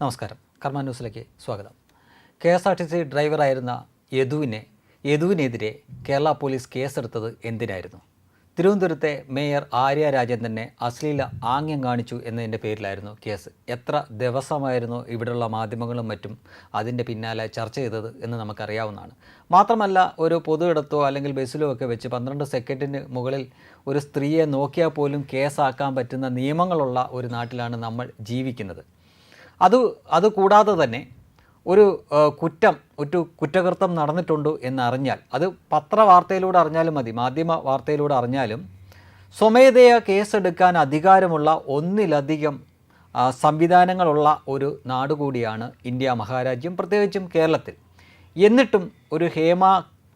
നമസ്കാരം. കർമ്മ ന്യൂസിലേക്ക് സ്വാഗതം. K S R T C ഡ്രൈവറായിരുന്ന യദുവിനെ യദുവിനെതിരെ കേരള പോലീസ് കേസെടുത്തത് എന്തിനായിരുന്നു? തിരുവനന്തപുരത്തെ മേയർ ആര്യ രാജേന്ദ്രനെ അശ്ലീല ആംഗ്യം കാണിച്ചു എന്നതിന്റെ പേരിലായിരുന്നു കേസ്. എത്ര ദിവസമായിരുന്നു ഇവിടെയുള്ള മാധ്യമങ്ങളും മറ്റും അതിന്റെ പിന്നാലെ ചർച്ച ചെയ്തത് എന്ന് നമുക്കറിയാവുന്നതാണ്. മാത്രമല്ല ഒരു പൊതു ഇടത്തോ അല്ലെങ്കിൽ ബസ്സിലോ ഒക്കെ വെച്ച് പന്ത്രണ്ട് സെക്കൻഡിന് മുകളിൽ ഒരു സ്ത്രീയെ നോക്കിയാൽ പോലും കേസാക്കാൻ പറ്റുന്ന നിയമങ്ങളുള്ള ഒരു നാട്ടിലാണ് നമ്മൾ ജീവിക്കുന്നത്. അത് അത് കൂടാതെ തന്നെ ഒരു കുറ്റം ഒരു കുറ്റകൃത്യം നടന്നിട്ടുണ്ട് എന്നറിഞ്ഞാൽ അത് പത്രവാർത്തയിലൂടെ അറിഞ്ഞാലും മതി മാധ്യമ വാർത്തയിലൂടെ അറിഞ്ഞാലും സ്വമേധയാ കേസെടുക്കാൻ അധികാരമുള്ള ഒന്നിലധികം സംവിധാനങ്ങളുള്ള ഒരു നാട് കൂടിയാണ് ഇന്ത്യ മഹാരാജ്യം പ്രത്യേകിച്ചും കേരളത്തിൽ. എന്നിട്ടും ഒരു ഹേമ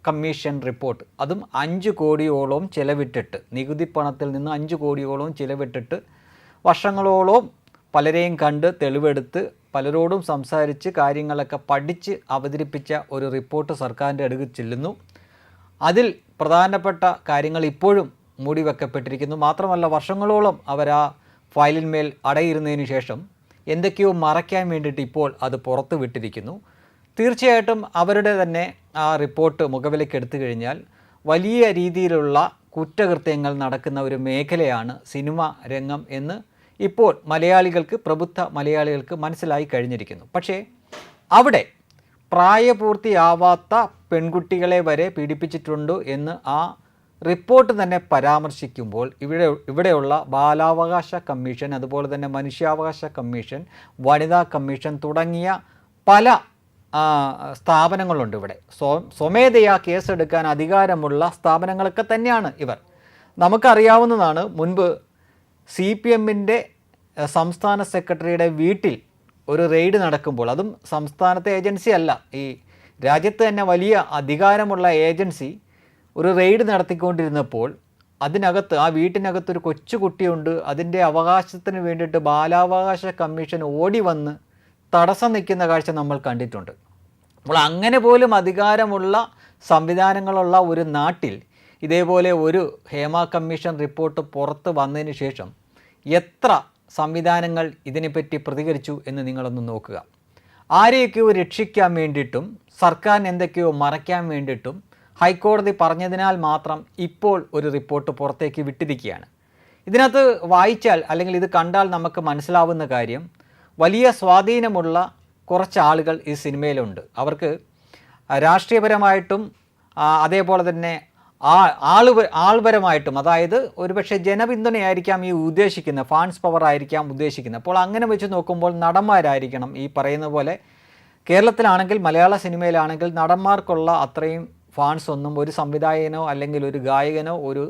കമ്മീഷൻ റിപ്പോർട്ട് അതും അഞ്ച് കോടിയോളം ചിലവിട്ടിട്ട് നികുതി പണത്തിൽ നിന്ന് അഞ്ച് കോടിയോളം ചിലവിട്ടിട്ട് വർഷങ്ങളോളം പലരെയും കണ്ട് തെളിവെടുത്ത് പലരോടും സംസാരിച്ച് കാര്യങ്ങളൊക്കെ പഠിച്ച് അവതരിപ്പിച്ച ഒരു റിപ്പോർട്ട് സർക്കാരിന്റെ അടുക്ക് ചെല്ലുന്നു. അതിൽ പ്രധാനപ്പെട്ട കാര്യങ്ങൾ ഇപ്പോഴും മൂടി വെക്കപ്പെട്ടിരിക്കുന്നു. മാത്രമല്ല വർഷങ്ങളോളം അവർ ആ ഫയലിന്മേൽ അടയിരുന്നതിന് ശേഷം എന്തൊക്കെയോ മറയ്ക്കാൻ വേണ്ടിയിട്ട് ഇപ്പോൾ അത് പുറത്ത് വിട്ടിരിക്കുന്നു. തീർച്ചയായിട്ടും അവരുടെ തന്നെ ആ റിപ്പോർട്ട് മുഖവിലേക്ക് എടുത്തു കഴിഞ്ഞാൽ വലിയ രീതിയിലുള്ള കുറ്റകൃത്യങ്ങൾ നടക്കുന്ന ഒരു മേഖലയാണ് സിനിമ രംഗം എന്ന് ഇപ്പോൾ മലയാളികൾക്ക് പ്രബുദ്ധ മലയാളികൾക്ക് മനസ്സിലായി കഴിഞ്ഞിരിക്കുന്നു. പക്ഷേ അവിടെ പ്രായപൂർത്തിയാവാത്ത പെൺകുട്ടികളെ വരെ പീഡിപ്പിച്ചിട്ടുണ്ടോ എന്ന് ആ റിപ്പോർട്ട് തന്നെ പരാമർശിക്കുമ്പോൾ ഇവിടെ ഇവിടെയുള്ള ബാലാവകാശ കമ്മീഷൻ അതുപോലെ തന്നെ മനുഷ്യാവകാശ കമ്മീഷൻ വനിതാ കമ്മീഷൻ തുടങ്ങിയ പല സ്ഥാപനങ്ങളുണ്ട് ഇവിടെ. സ്വ സ്വമേധയാ കേസെടുക്കാൻ അധികാരമുള്ള സ്ഥാപനങ്ങളൊക്കെ തന്നെയാണ് ഇവർ. നമുക്കറിയാവുന്നതാണ് മുൻപ് സി പി എമ്മിന്റെ സംസ്ഥാന സെക്രട്ടറിയുടെ വീട്ടിൽ ഒരു റെയ്ഡ് നടക്കുമ്പോൾ അതും സംസ്ഥാനത്തെ ഏജൻസി അല്ല ഈ രാജ്യത്ത് തന്നെ വലിയ അധികാരമുള്ള ഏജൻസി ഒരു റെയ്ഡ് നടത്തിക്കൊണ്ടിരുന്നപ്പോൾ അതിനകത്ത് ആ വീട്ടിനകത്ത് ഒരു കൊച്ചുകുട്ടിയുണ്ട് അതിന്റെ അവകാശത്തിന് വേണ്ടിയിട്ട് ബാലാവകാശ കമ്മീഷൻ ഓടി വന്ന് തടസ്സം നിൽക്കുന്ന കാഴ്ച നമ്മൾ കണ്ടിട്ടുണ്ട്. അപ്പോൾ അങ്ങനെ പോലും അധികാരമുള്ള സംവിധാനങ്ങളുള്ള ഒരു നാട്ടിൽ ഇതേപോലെ ഒരു ഹേമ കമ്മീഷൻ റിപ്പോർട്ട് പുറത്ത് വന്നതിന് ശേഷം എത്ര സംവിധാനങ്ങൾ ഇതിനെപ്പറ്റി പ്രതികരിച്ചു എന്ന് നിങ്ങളൊന്ന് നോക്കുക. ആരെയൊക്കെയോ രക്ഷിക്കാൻ വേണ്ടിയിട്ടും സർക്കാരിന് എന്തൊക്കെയോ മറയ്ക്കാൻ വേണ്ടിയിട്ടും ഹൈക്കോടതി പറഞ്ഞതിനാൽ മാത്രം ഇപ്പോൾ ഒരു റിപ്പോർട്ട് പുറത്തേക്ക് വിട്ടിരിക്കുകയാണ്. ഇതിനകത്ത് വായിച്ചാൽ അല്ലെങ്കിൽ ഇത് കണ്ടാൽ നമുക്ക് മനസ്സിലാവുന്ന കാര്യം വലിയ സ്വാധീനമുള്ള കുറച്ച് ആളുകൾ ഈ സിനിമയിലുണ്ട്. അവർക്ക് രാഷ്ട്രീയപരമായിട്ടും അതേപോലെ തന്നെ ആ ആൾ ആൾപരമായിട്ടും അതായത് ഒരുപക്ഷെ ജനപിന്തുണയായിരിക്കാം ഈ ഉദ്ദേശിക്കുന്നത് ഫാൻസ് പവർ ആയിരിക്കാം ഉദ്ദേശിക്കുന്നത് അപ്പോൾ അങ്ങനെ വെച്ച് നോക്കുമ്പോൾ നടന്മാരായിരിക്കണം ഈ പറയുന്ന പോലെ. കേരളത്തിലാണെങ്കിൽ മലയാള സിനിമയിലാണെങ്കിൽ നടന്മാർക്കുള്ള അത്രയും ഫാൻസ് ഒന്നും ഒരു സംവിധായകനോ അല്ലെങ്കിൽ ഒരു ഗായകനോ ഒരു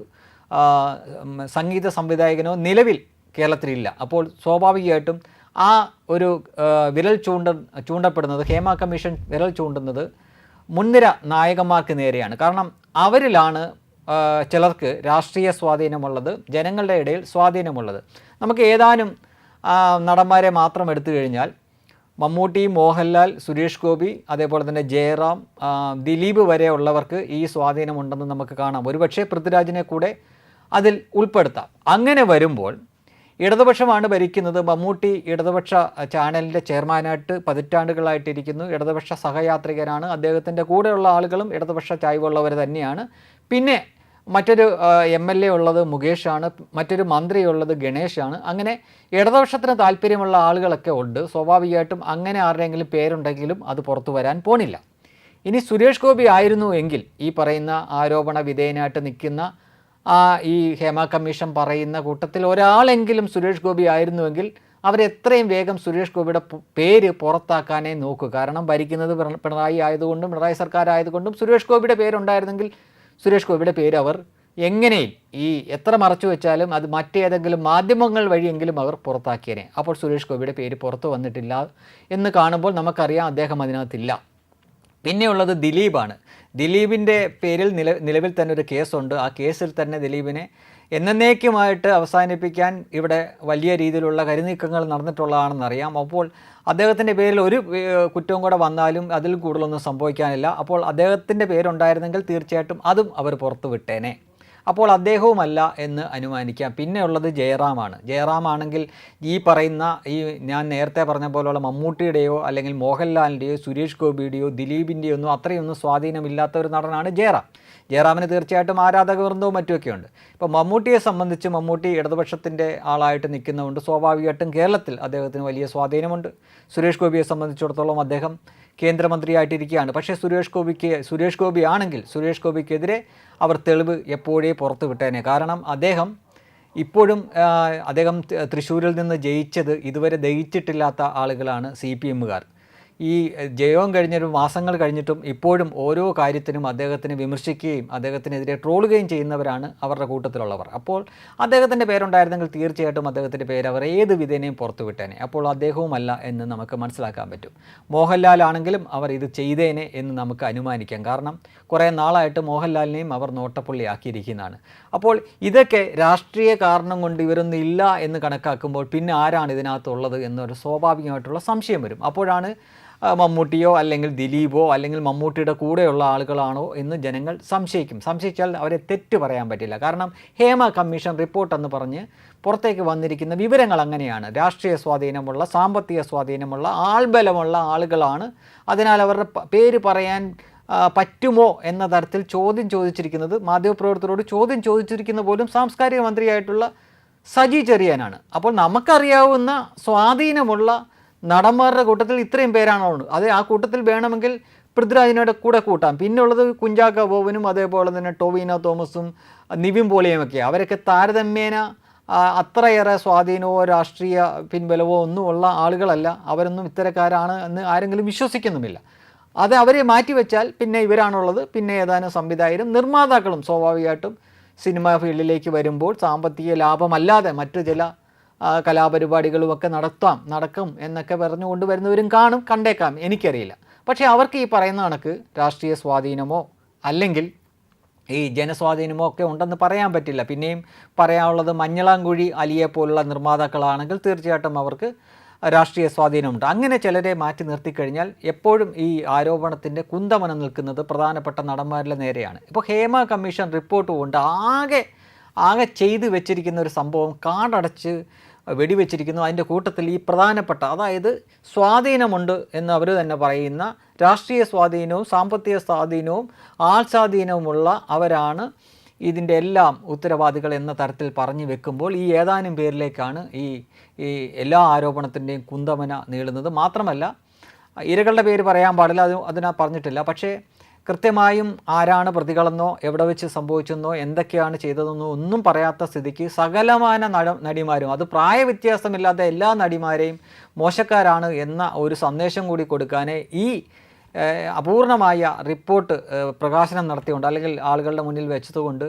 സംഗീത സംവിധായകനോ നിലവിൽ കേരളത്തിലില്ല. അപ്പോൾ സ്വാഭാവികമായിട്ടും ആ ഒരു വിരൽ ചൂണ്ട ചൂണ്ടപ്പെടുന്നത് ഹേമ കമ്മീഷൻ വിരൽ ചൂണ്ടുന്നത് മുൻനിര നായകന്മാർക്ക് നേരെയാണ്. കാരണം അവരിലാണ് ചിലർക്ക് രാഷ്ട്രീയ സ്വാധീനമുള്ളത് ജനങ്ങളുടെ ഇടയിൽ സ്വാധീനമുള്ളത്. നമുക്ക് ഏതാനും നടന്മാരെ മാത്രം എടുത്തു കഴിഞ്ഞാൽ മമ്മൂട്ടി മോഹൻലാൽ സുരേഷ് ഗോപി അതേപോലെ തന്നെ ജയറാം ദിലീപ് വരെ ഉള്ളവർക്ക് ഈ സ്വാധീനമുണ്ടെന്ന് നമുക്ക് കാണാം. ഒരുപക്ഷേ പൃഥ്വിരാജിനെ കൂടെ അതിൽ ഉൾപ്പെടുത്താം. അങ്ങനെ വരുമ്പോൾ ഇടതുപക്ഷമാണ് ഭരിക്കുന്നത് മമ്മൂട്ടി ഇടതുപക്ഷ ചാനലിന്റെ ചെയർമാനായിട്ട് പതിറ്റാണ്ടുകളായിട്ടിരിക്കുന്നു. ഇടതുപക്ഷ സഹയാത്രികനാണ്. അദ്ദേഹത്തിന്റെ കൂടെയുള്ള ആളുകളും ഇടതുപക്ഷ ചായ്വുള്ളവർ തന്നെയാണ്. പിന്നെ മറ്റൊരു എം എൽ എ ഉള്ളത് മുകേഷാണ്. മറ്റൊരു മന്ത്രി ഉള്ളത് ഗണേഷാണ്. അങ്ങനെ ഇടതുപക്ഷത്തിന് താല്പര്യമുള്ള ആളുകളൊക്കെ ഉണ്ട്. സ്വാഭാവികമായിട്ടും അങ്ങനെ ആരുടെയെങ്കിലും പേരുണ്ടെങ്കിലും അത് പുറത്തു വരാൻ പോണില്ല. ഇനി സുരേഷ് ഗോപി ആയിരുന്നു എങ്കിൽ ഈ പറയുന്ന ആരോപണ വിധേയനായിട്ട് നിൽക്കുന്ന ആ ഈ ഹേമ കമ്മീഷൻ പറയുന്ന കൂട്ടത്തിൽ ഒരാളെങ്കിലും സുരേഷ് ഗോപി ആയിരുന്നുവെങ്കിൽ അവരെത്രയും വേഗം സുരേഷ് ഗോപിയുടെ പേര് പുറത്താക്കാനേ നോക്കൂ. കാരണം ഭരിക്കുന്നത് പിണ- പിണറായി ആയതുകൊണ്ടും പിണറായി സർക്കാർ ആയതുകൊണ്ടും സുരേഷ് ഗോപിയുടെ പേരുണ്ടായിരുന്നെങ്കിൽ സുരേഷ് ഗോപിയുടെ പേര് അവർ എങ്ങനെയും ഈ എത്ര മറച്ചു വെച്ചാലും അത് മറ്റേതെങ്കിലും മാധ്യമങ്ങൾ വഴിയെങ്കിലും അവർ പുറത്താക്കിയേനെ. അപ്പോൾ സുരേഷ് ഗോപിയുടെ പേര് പുറത്തു വന്നിട്ടില്ല എന്ന് കാണുമ്പോൾ നമുക്കറിയാം അദ്ദേഹം അതിനകത്തില്ല. പിന്നെയുള്ളത് ദിലീപാണ്. ദിലീപിന്റെ പേരിൽ നില നിലവിൽ തന്നെ ഒരു കേസുണ്ട്. ആ കേസിൽ തന്നെ ദിലീപിനെ എന്നേക്കുമായിട്ട് അവസാനിപ്പിക്കാൻ ഇവിടെ വലിയ രീതിയിലുള്ള കരുനീക്കങ്ങൾ നടന്നിട്ടുള്ളതാണെന്നറിയാം. അപ്പോൾ അദ്ദേഹത്തിന്റെ പേരിൽ ഒരു കുറ്റവും കൂടെ വന്നാലും അതിൽ കൂടുതലൊന്നും സംഭവിക്കാനില്ല. അപ്പോൾ അദ്ദേഹത്തിന്റെ പേരുണ്ടായിരുന്നെങ്കിൽ തീർച്ചയായിട്ടും അതും അവർ പുറത്തു വിട്ടേനെ അപ്പോൾ അദ്ദേഹവുമല്ല എന്ന് അനുമാനിക്കാം. പിന്നെ ഉള്ളത് ജയറാമാണ്. ജയറാമാണെങ്കിൽ ഈ പറയുന്ന ഈ ഞാൻ നേരത്തെ പറഞ്ഞ പോലെയുള്ള മമ്മൂട്ടിയുടെയോ അല്ലെങ്കിൽ മോഹൻലാലിന്റെയോ സുരേഷ് ഗോപിയുടെയോ ദിലീപിന്റെയോ ഒന്നും അത്രയൊന്നും സ്വാധീനമില്ലാത്ത ഒരു നടനാണ് ജയറാം. ജയറാമിന് തീർച്ചയായിട്ടും ആരാധക വൃന്ദവും മറ്റുമൊക്കെ ഉണ്ട് ഇപ്പോൾ മമ്മൂട്ടിയെ സംബന്ധിച്ച് മമ്മൂട്ടി ഇടതുപക്ഷത്തിന്റെ ആളായിട്ട് നിൽക്കുന്നതുകൊണ്ട് സ്വാഭാവികമായിട്ടും കേരളത്തിൽ അദ്ദേഹത്തിന് വലിയ സ്വാധീനമുണ്ട്. സുരേഷ് ഗോപിയെ സംബന്ധിച്ചിടത്തോളം അദ്ദേഹം കേന്ദ്രമന്ത്രിയായിട്ടിരിക്കുകയാണ്. പക്ഷേ സുരേഷ് ഗോപിക്ക് സുരേഷ് ഗോപി ആണെങ്കിൽ സുരേഷ് ഗോപിക്കെതിരെ അവർ തെളിവ് എപ്പോഴേ പുറത്തു വിട്ടേനെ. കാരണം അദ്ദേഹം ഇപ്പോഴും അദ്ദേഹം തൃശ്ശൂരിൽ നിന്ന് ജയിച്ചത് ഇതുവരെ ദഹിച്ചിട്ടില്ലാത്ത ആളുകളാണ് സി പി എമ്മുകാർ. ഈ ജയവും കഴിഞ്ഞൊരു മാസങ്ങൾ കഴിഞ്ഞിട്ടും ഇപ്പോഴും ഓരോ കാര്യത്തിനും അദ്ദേഹത്തിന് വിമർശിക്കുകയും അദ്ദേഹത്തിനെതിരെ ട്രോളുകയും ചെയ്യുന്നവരാണ് അവരുടെ കൂട്ടത്തിലുള്ളവർ. അപ്പോൾ അദ്ദേഹത്തിന്റെ പേരുണ്ടായിരുന്നെങ്കിൽ തീർച്ചയായിട്ടും അദ്ദേഹത്തിന്റെ പേര് അവർ ഏത് വിധേനയും പുറത്തു വിട്ടേനെ. അപ്പോൾ അദ്ദേഹവുമല്ല എന്ന് നമുക്ക് മനസ്സിലാക്കാൻ പറ്റും. മോഹൻലാൽ ആണെങ്കിലും അവർ ഇത് ചെയ്തേനെ എന്ന് നമുക്ക് അനുമാനിക്കാം. കാരണം കുറേ നാളായിട്ട് മോഹൻലാലിനെയും അവർ നോട്ടപ്പുള്ളിയാക്കിയിരിക്കുന്നതാണ്. അപ്പോൾ ഇതൊക്കെ രാഷ്ട്രീയ കാരണം കൊണ്ട് ഇവരൊന്നും ഇല്ല എന്ന് കണക്കാക്കുമ്പോൾ പിന്നെ ആരാണ് ഇതിനകത്തുള്ളത് എന്നൊരു സ്വാഭാവികമായിട്ടുള്ള സംശയം വരും. അപ്പോഴാണ് മമ്മൂട്ടിയോ അല്ലെങ്കിൽ ദിലീപോ അല്ലെങ്കിൽ മമ്മൂട്ടിയുടെ കൂടെയുള്ള ആളുകളാണോ എന്ന് ജനങ്ങൾ സംശയിക്കും. സംശയിച്ചാൽ അവരെ തെറ്റ് പറയാൻ പറ്റില്ല. കാരണം ഹേമ കമ്മീഷൻ റിപ്പോർട്ട് എന്ന് പറഞ്ഞ് പുറത്തേക്ക് വന്നിരിക്കുന്ന വിവരങ്ങൾ അങ്ങനെയാണ്. രാഷ്ട്രീയ സ്വാധീനമുള്ള സാമ്പത്തിക സ്വാധീനമുള്ള ആൾബലമുള്ള ആളുകളാണ്. അതിനാൽ അവരുടെ പേര് പറയാൻ പറ്റുമോ എന്ന തരത്തിൽ ചോദ്യം ചോദിച്ചിരിക്കുന്നത് മാധ്യമപ്രവർത്തകരോട് ചോദ്യം ചോദിച്ചിരിക്കുന്ന പോലും സാംസ്കാരിക മന്ത്രിയായിട്ടുള്ള സജി ചെറിയാനാണ്. അപ്പോൾ നമുക്കറിയാവുന്ന സ്വാധീനമുള്ള നടന്മാരുടെ കൂട്ടത്തിൽ ഇത്രയും പേരാണോ ഉള്ളത്? അത് ആ കൂട്ടത്തിൽ വേണമെങ്കിൽ പൃഥ്വിരാജിനോട് കൂടെ കൂട്ടാം. പിന്നെ ഉള്ളത് കുഞ്ചാക്ക ബോബനും അതേപോലെ തന്നെ ടോവിനോ തോമസും നിവിൻ പോളിയുമൊക്കെ അവരൊക്കെ താരതമ്യേന അത്രയേറെ സ്വാധീനമോ രാഷ്ട്രീയ പിൻബലമോ ഒന്നുമുള്ള ആളുകളല്ല. അവരൊന്നും ഇത്തരക്കാരാണ് എന്ന് ആരെങ്കിലും വിശ്വസിക്കുന്നുമില്ല. അത് അവരെ മാറ്റിവെച്ചാൽ പിന്നെ ഇവരാണുള്ളത്. പിന്നെ ഏതാനും സംവിധായകരും നിർമ്മാതാക്കളും സ്വാഭാവികമായിട്ടും സിനിമാ ഫീൽഡിലേക്ക് വരുമ്പോൾ സാമ്പത്തിക ലാഭമല്ലാതെ മറ്റു ചില ആ, കലാപരിപാടികളുമൊക്കെ നടത്താം നടക്കും എന്നൊക്കെ പറഞ്ഞു കൊണ്ടുവരുന്നവരും കാണും കണ്ടേക്കാം. എനിക്കറിയില്ല. പക്ഷേ അവർക്ക് ഈ പറയുന്ന കണക്ക് രാഷ്ട്രീയ സ്വാധീനമോ അല്ലെങ്കിൽ ഈ ജനസ്വാധീനമോ ഒക്കെ ഉണ്ടെന്ന് പറയാൻ പറ്റില്ല. പിന്നെയും പറയാനുള്ളത് മഞ്ഞളാങ്കുഴി അലിയെ പോലുള്ള നിർമ്മാതാക്കളാണെങ്കിൽ തീർച്ചയായിട്ടും അവർക്ക് രാഷ്ട്രീയ സ്വാധീനമുണ്ട്. അങ്ങനെ ചിലരെ മാറ്റി നിർത്തിക്കഴിഞ്ഞാൽ എപ്പോഴും ഈ ആരോപണത്തിന്റെ കുന്തമനം നിൽക്കുന്നത് പ്രധാനപ്പെട്ട നടന്മാരിലെ നേരെയാണ്. ഇപ്പോൾ ഹേമ കമ്മീഷൻ റിപ്പോർട്ട് കൊണ്ട് ആകെ ആകെ ചെയ്തു വെച്ചിരിക്കുന്ന ഒരു സംഭവം കാടടച്ച് വെടിവെച്ചിരിക്കുന്നു. അതിന്റെ കൂട്ടത്തിൽ ഈ പ്രധാനപ്പെട്ട അതായത് സ്വാധീനമുണ്ട് എന്ന് അവർ തന്നെ പറയുന്ന രാഷ്ട്രീയ സ്വാധീനവും സാമ്പത്തിക സ്വാധീനവും ആൾ സ്വാധീനവുമുള്ള അവരാണ് ഇതിന്റെ എല്ലാം ഉത്തരവാദികൾ എന്ന തരത്തിൽ പറഞ്ഞു വെക്കുമ്പോൾ ഈ ഏതാനും പേരിലേക്കാണ് ഈ ഈ എല്ലാ ആരോപണത്തിന്റെയും കുന്തമന നീളുന്നത്. മാത്രമല്ല ഇരകളുടെ പേര് പറയാൻ പാടില്ല അത് അതിനാ പറഞ്ഞിട്ടില്ല. പക്ഷേ കൃത്യമായും ആരാണ് പ്രതികളെന്നോ എവിടെ വെച്ച് സംഭവിച്ചെന്നോ എന്തൊക്കെയാണ് ചെയ്തതെന്നോ ഒന്നും പറയാത്ത സ്ഥിതിക്ക് സകലമാന നട നടിമാരും അത് പ്രായവ്യത്യാസമില്ലാത്ത എല്ലാ നടിമാരെയും മോശക്കാരാണ് എന്ന ഒരു സന്ദേശം കൂടി കൊടുക്കാനേ ഈ അപൂർണമായ റിപ്പോർട്ട് പ്രകാശനം നടത്തിയുകൊണ്ട് അല്ലെങ്കിൽ ആളുകളുടെ മുന്നിൽ വെച്ചതുകൊണ്ട്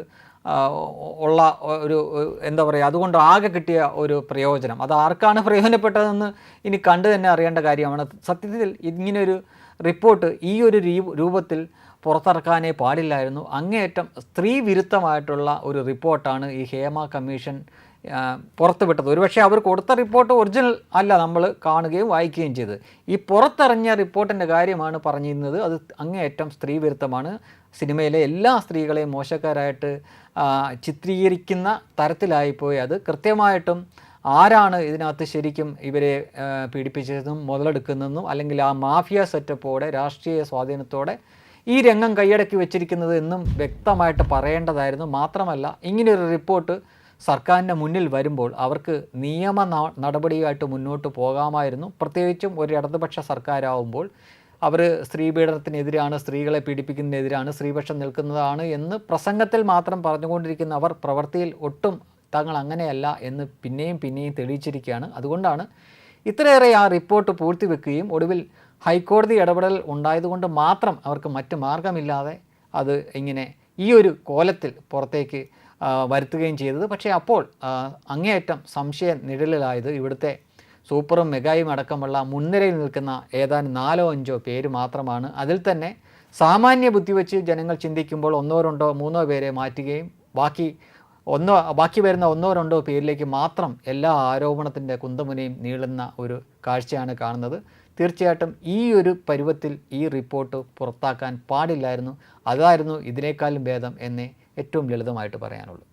ഉള്ള ഒരു എന്താ പറയുക അതുകൊണ്ട് ആകെ കിട്ടിയ ഒരു പ്രയോജനം. അത് ആർക്കാണ് പ്രയോജനപ്പെട്ടതെന്ന് ഇനി കണ്ടു തന്നെ അറിയേണ്ട കാര്യമാണ്. സത്യത്തിൽ ഇങ്ങനൊരു റിപ്പോർട്ട് ഈ ഒരു രൂപത്തിൽ പുറത്തിറക്കാനേ പാടില്ലായിരുന്നു. അങ്ങേയറ്റം സ്ത്രീ വിരുദ്ധമായിട്ടുള്ള ഒരു റിപ്പോർട്ടാണ് ഈ ഹേമ കമ്മീഷൻ പുറത്തുവിട്ടത്. ഒരുപക്ഷെ അവർ കൊടുത്ത റിപ്പോർട്ട് ഒറിജിനൽ അല്ല നമ്മൾ കാണുകയും വായിക്കുകയും ചെയ്തത്. ഈ പുറത്തിറങ്ങിയ റിപ്പോർട്ടിന്റെ കാര്യമാണ് പറഞ്ഞിരുന്നത്. അത് അങ്ങേയറ്റം സ്ത്രീ വിരുദ്ധമാണ് സിനിമയിലെ എല്ലാ സ്ത്രീകളെയും മോശക്കാരായിട്ട് ചിത്രീകരിക്കുന്ന തരത്തിലായിപ്പോയി. അത് കൃത്യമായിട്ടും ആരാണ് ഇതിനകത്ത് ശരിക്കും ഇവരെ പീഡിപ്പിച്ചതെന്നും മുതലെടുക്കുന്നതെന്നും അല്ലെങ്കിൽ ആ മാഫിയ സെറ്റപ്പോടെ രാഷ്ട്രീയ സ്വാധീനത്തോടെ ഈ രംഗം കൈയടക്കി വെച്ചിരിക്കുന്നത് എന്നും വ്യക്തമായിട്ട് പറയേണ്ടതായിരുന്നു. മാത്രമല്ല ഇങ്ങനെയൊരു റിപ്പോർട്ട് സർക്കാരിന്റെ മുന്നിൽ വരുമ്പോൾ അവർക്ക് നിയമ നടപടിയായിട്ട് മുന്നോട്ട് പോകാമായിരുന്നു. പ്രത്യേകിച്ചും ഒരു ഇടതുപക്ഷ സർക്കാരാവുമ്പോൾ അവർ സ്ത്രീപീഡനത്തിനെതിരാണ് സ്ത്രീകളെ പീഡിപ്പിക്കുന്നതിനെതിരാണ് സ്ത്രീപക്ഷം നിൽക്കുന്നതാണ് എന്ന് പ്രസംഗത്തിൽ മാത്രം പറഞ്ഞുകൊണ്ടിരിക്കുന്ന അവർ പ്രവൃത്തിയിൽ ഒട്ടും തങ്ങൾ അങ്ങനെയല്ല എന്ന് പിന്നെയും പിന്നെയും തെളിയിച്ചിരിക്കുകയാണ്. അതുകൊണ്ടാണ് ഇത്രയേറെ ആ റിപ്പോർട്ട് പൂഴ്ത്തിവെക്കുകയും ഒടുവിൽ ഹൈക്കോടതി ഇടപെടൽ ഉണ്ടായതുകൊണ്ട് മാത്രം അവർക്ക് മറ്റ് മാർഗമില്ലാതെ അത് ഇങ്ങനെ ഈ ഒരു കോലത്തിൽ പുറത്തേക്ക് വരുത്തുകയും ചെയ്തത്. പക്ഷേ അപ്പോൾ അങ്ങേയറ്റം സംശയ നിഴലിലായത് ഇവിടുത്തെ സൂപ്പറും മെഗായും അടക്കമുള്ള മുൻനിരയിൽ നിൽക്കുന്ന ഏതാനും നാലോ അഞ്ചോ പേര് മാത്രമാണ്. അതിൽ തന്നെ സാമാന്യ ബുദ്ധി വെച്ച് ജനങ്ങൾ ചിന്തിക്കുമ്പോൾ ഒന്നോ രണ്ടോ മൂന്നോ പേരെ മാറ്റുകയും ബാക്കി ഒന്നോ ബാക്കി വരുന്ന ഒന്നോ രണ്ടോ പേരിലേക്ക് മാത്രം എല്ലാ ആരോപണത്തിന്റെ കുന്തമുനയും നീളുന്ന ഒരു കാഴ്ചയാണ് കാണുന്നത്. തീർച്ചയായിട്ടും ഈ ഒരു പരുവത്തിൽ ഈ റിപ്പോർട്ട് പുറത്താക്കാൻ പാടില്ലായിരുന്നു. അതായിരുന്നു ഇതിനേക്കാളും ഭേദം എന്നേ ഏറ്റവും ലളിതമായിട്ട് പറയാനുള്ളൂ